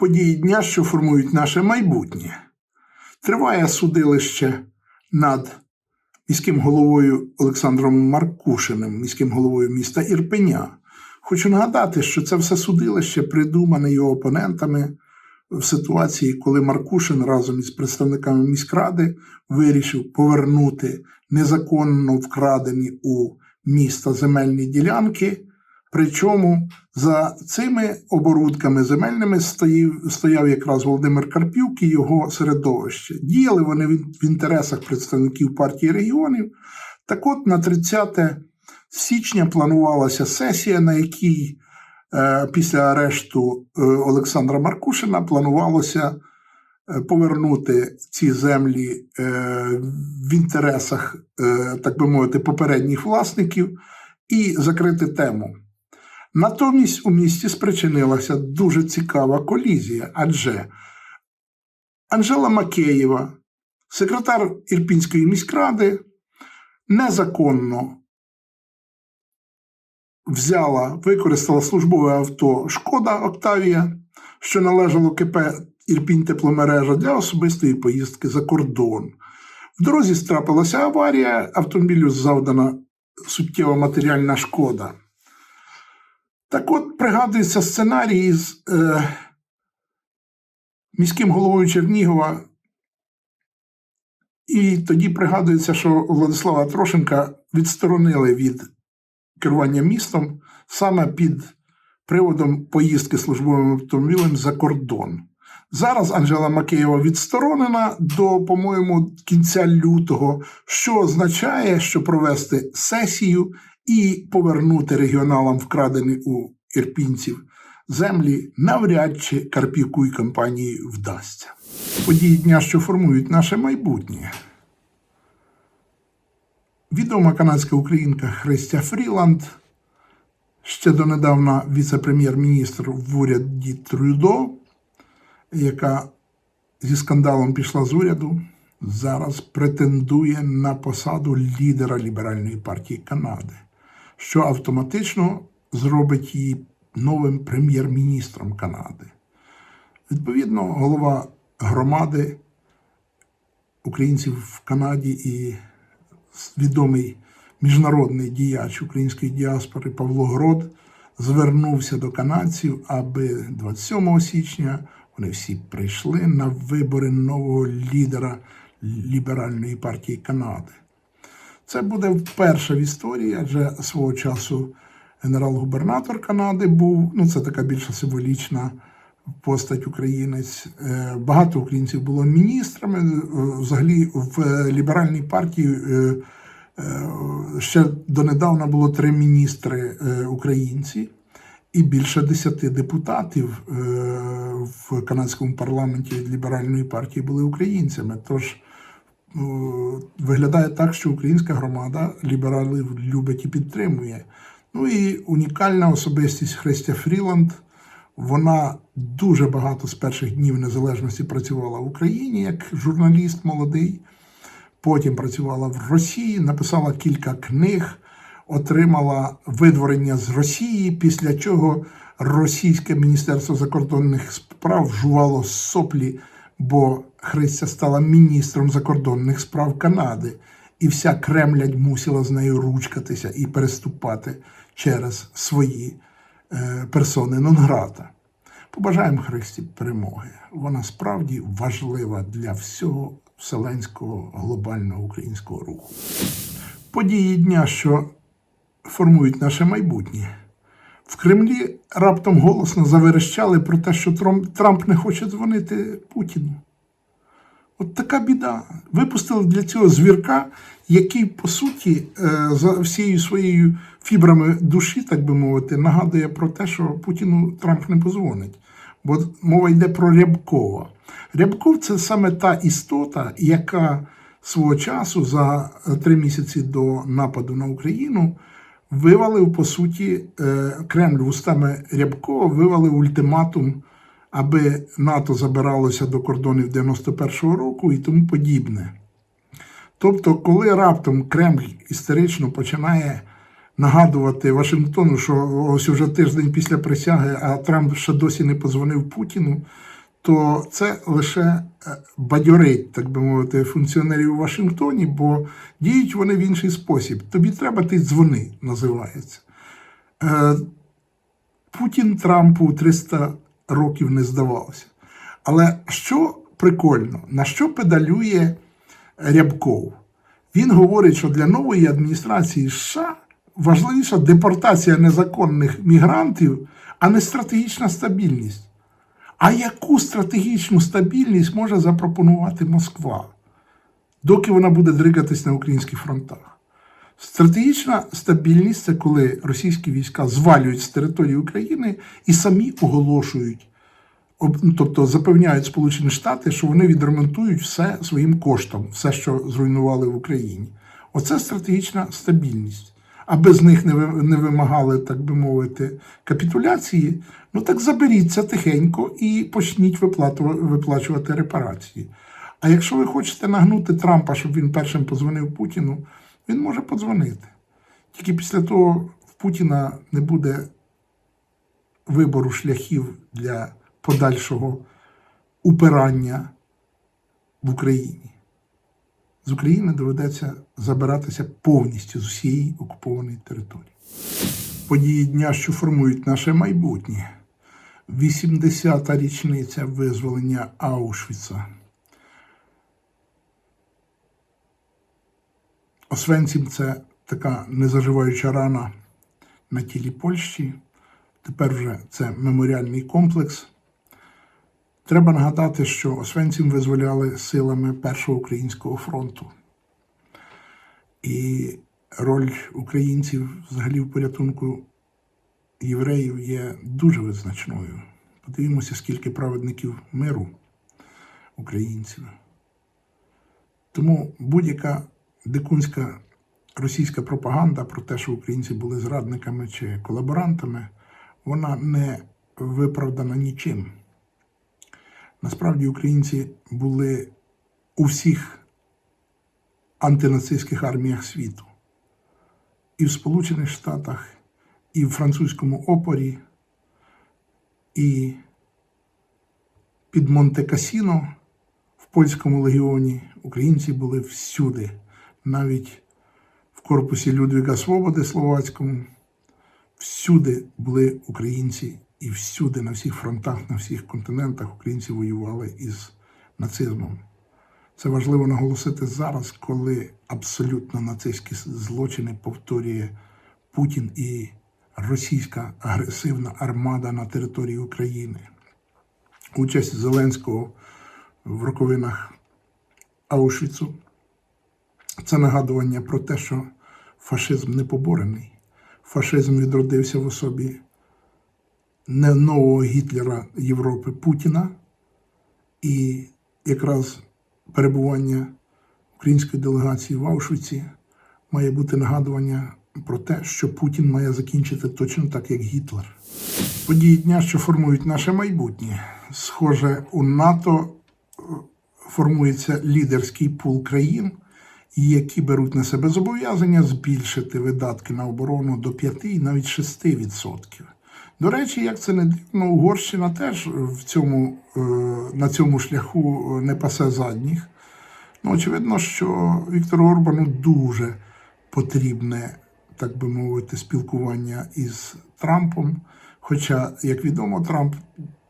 події дня, що формують наше майбутнє. Триває судилище над міським головою Олександром Маркушиним, міським головою міста Ірпеня. Хочу нагадати, що це все судилище придумане його опонентами в ситуації, коли Маркушин разом із представниками міськради вирішив повернути незаконно вкрадені у міста земельні ділянки. Причому за цими оборудками земельними стоїв, стояв якраз Володимир Карпюк і його середовище. Діяли вони в, інтересах представників партії регіонів. Так от на 30 січня планувалася сесія, на якій після арешту е, Олександра Маркушина планувалося е, повернути ці землі е, в інтересах, е, так би мовити, попередніх власників і закрити тему. Натомість у місті спричинилася дуже цікава колізія, адже Анжела Макеєва, секретар Ірпінської міськради, незаконно взяла, використала службове авто Шкода Октавія, що належало КП Ірпінь тепломережа для особистої поїздки за кордон. В дорозі страпилася аварія, автомобілю завдана суттєва матеріальна шкода. Так от пригадується сценарій з е, міським головою Чернігова. І тоді пригадується, що Владислава Трошенка відсторонили від керування містом саме під приводом поїздки службовим автомобілем за кордон. Зараз Анжела Макеєва відсторонена до, по-моєму, кінця лютого, що означає, що провести сесію і повернути регіоналам вкрадені у ірпінців землі навряд чи Карпівку і компанії вдасться. Події дня, що формують наше майбутнє. Відома канадська українка Христя Фріланд, ще донедавна віце-прем'єр-міністр в уряді Трюдо, яка зі скандалом пішла з уряду, зараз претендує на посаду лідера Ліберальної партії Канади що автоматично зробить її новим прем'єр-міністром Канади. Відповідно, голова громади українців в Канаді і відомий міжнародний діяч української діаспори Павло Грод звернувся до канадців, аби 27 січня вони всі прийшли на вибори нового лідера Ліберальної партії Канади. Це буде вперше в історії, адже свого часу генерал-губернатор Канади був. Ну, це така більш символічна постать українець. Е, багато українців було міністрами. Е, взагалі, в ліберальній партії е, ще донедавна було три міністри українці, і більше десяти депутатів в канадському парламенті від ліберальної партії були українцями. Тож виглядає так, що українська громада лібералів любить і підтримує. Ну і унікальна особистість Христя Фріланд. Вона дуже багато з перших днів незалежності працювала в Україні як журналіст молодий. Потім працювала в Росії, написала кілька книг, отримала видворення з Росії, після чого Російське Міністерство закордонних справ жувало соплі бо Христя стала міністром закордонних справ Канади, і вся Кремлядь мусила з нею ручкатися і переступати через свої персони Нонграта. Побажаємо Христі перемоги. Вона справді важлива для всього вселенського глобального українського руху. Події дня, що формують наше майбутнє. В Кремлі раптом голосно заверещали про те, що Трамп не хоче дзвонити Путіну. От така біда. Випустили для цього звірка, який, по суті, е, за всією своєю фібрами душі, так би мовити, нагадує про те, що Путіну Трамп не позвонить. Бо мова йде про Рябкова. Рябков це саме та істота, яка свого часу за три місяці до нападу на Україну вивалив, по суті, е, Кремль вустами Рябкова вивалив ультиматум, аби НАТО забиралося до кордонів 91-го року і тому подібне. Тобто, коли раптом Кремль істерично починає нагадувати Вашингтону, що ось уже тиждень після присяги, а Трамп ще досі не позвонив Путіну, то це лише е, бадьорить, так би мовити, функціонерів у Вашингтоні, бо діють вони в інший спосіб. Тобі треба ти дзвони, називається. Е, Путін Трампу 300 років не здавався. Але що прикольно, на що педалює Рябков? Він говорить, що для нової адміністрації США важливіша депортація незаконних мігрантів, а не стратегічна стабільність. А яку стратегічну стабільність може запропонувати Москва, доки вона буде дригатись на українських фронтах? Стратегічна стабільність це коли російські війська звалюють з території України і самі оголошують, ну, тобто запевняють Сполучені Штати, що вони відремонтують все своїм коштом, все, що зруйнували в Україні. Оце стратегічна стабільність. А без них не, вимагали, так би мовити, капітуляції. Ну так заберіться тихенько і почніть виплачувати репарації. А якщо ви хочете нагнути Трампа, щоб він першим позвонив Путіну, він може подзвонити. Тільки після того в Путіна не буде вибору шляхів для подальшого упирання в Україні. З України доведеться забиратися повністю з усієї окупованої території. Події дня, що формують наше майбутнє. 80-та річниця визволення Аушвіца. Освенцім це така незаживаюча рана на тілі Польщі. Тепер вже це меморіальний комплекс. Треба нагадати, що Освенцім визволяли силами Першого українського фронту. І роль українців взагалі в порятунку євреїв є дуже визначною. Подивімося, скільки праведників миру українців. Тому будь-яка дикунська російська пропаганда про те, що українці були зрадниками чи колаборантами, вона не виправдана нічим. Насправді українці були у всіх антинацистських арміях світу. І в Сполучених Штатах, і в французькому опорі, і під Монте-Касіно в польському легіоні українці були всюди, навіть в корпусі Людвіга Свободи Словацькому. Всюди були українці, і всюди, на всіх фронтах, на всіх континентах українці воювали із нацизмом. Це важливо наголосити зараз, коли абсолютно нацистські злочини повторює Путін і російська агресивна армада на території України. Участь Зеленського в роковинах Аушвіцу це нагадування про те, що фашизм не поборений. Фашизм відродився в особі нового Гітлера Європи Путіна, і якраз перебування української делегації в Аушвіці має бути нагадування про те, що Путін має закінчити точно так, як Гітлер. Події дня, що формують наше майбутнє. Схоже, у НАТО е, формується лідерський пул країн, які беруть на себе зобов'язання збільшити видатки на оборону до 5 і навіть 6%. До речі, як це не дивно, Угорщина теж в цьому, е, на цьому шляху не пасе задніх. Ну, очевидно, що Віктору Орбану дуже потрібне, так би мовити, спілкування із Трампом. Хоча, як відомо, Трамп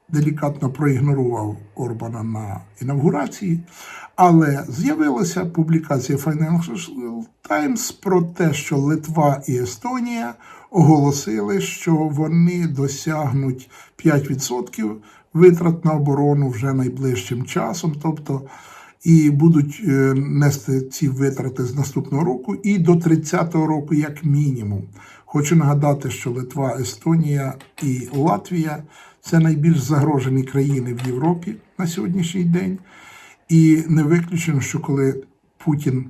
делікатно проігнорував Орбана на інавгурації, але з'явилася публікація Financial Times про те, що Литва і Естонія оголосили, що вони досягнуть 5% витрат на оборону вже найближчим часом, тобто і будуть е, нести ці витрати з наступного року і до 30-го року, як мінімум. Хочу нагадати, що Литва, Естонія і Латвія це найбільш загрожені країни в Європі на сьогоднішній день. І не виключено, що коли Путін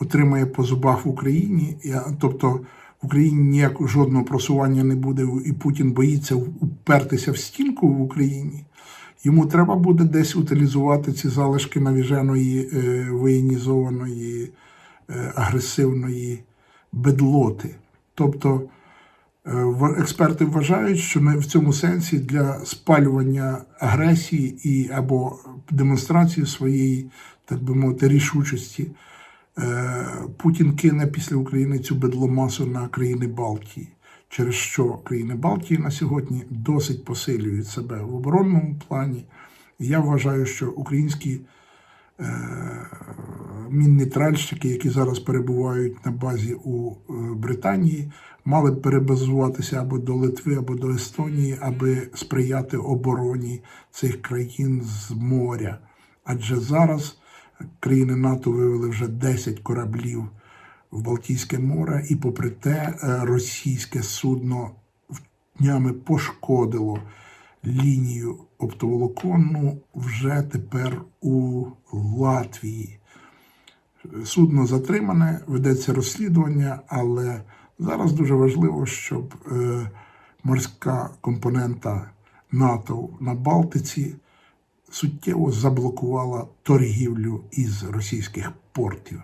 отримає по зубах в Україні, тобто в Україні ніякого жодного просування не буде, і Путін боїться упертися в стінку в Україні. Йому треба буде десь утилізувати ці залишки навіженої е, воєнізованої е, агресивної бедлоти. Тобто е, експерти вважають, що не в цьому сенсі для спалювання агресії і або демонстрації своєї, так би мовити, рішучості Путін кине після України цю бедломасу на країни Балтії, через що країни Балтії на сьогодні досить посилюють себе в оборонному плані. Я вважаю, що українські е, які зараз перебувають на базі у е, Британії, мали б перебазуватися або до Литви, або до Естонії, аби сприяти обороні цих країн з моря. Адже зараз країни НАТО вивели вже 10 кораблів в Балтійське море, і попри те, е, російське судно днями пошкодило лінію оптоволоконну вже тепер у Латвії. Судно затримане, ведеться розслідування, але зараз дуже важливо, щоб е, морська компонента НАТО на Балтиці суттєво заблокувала торгівлю із російських портів.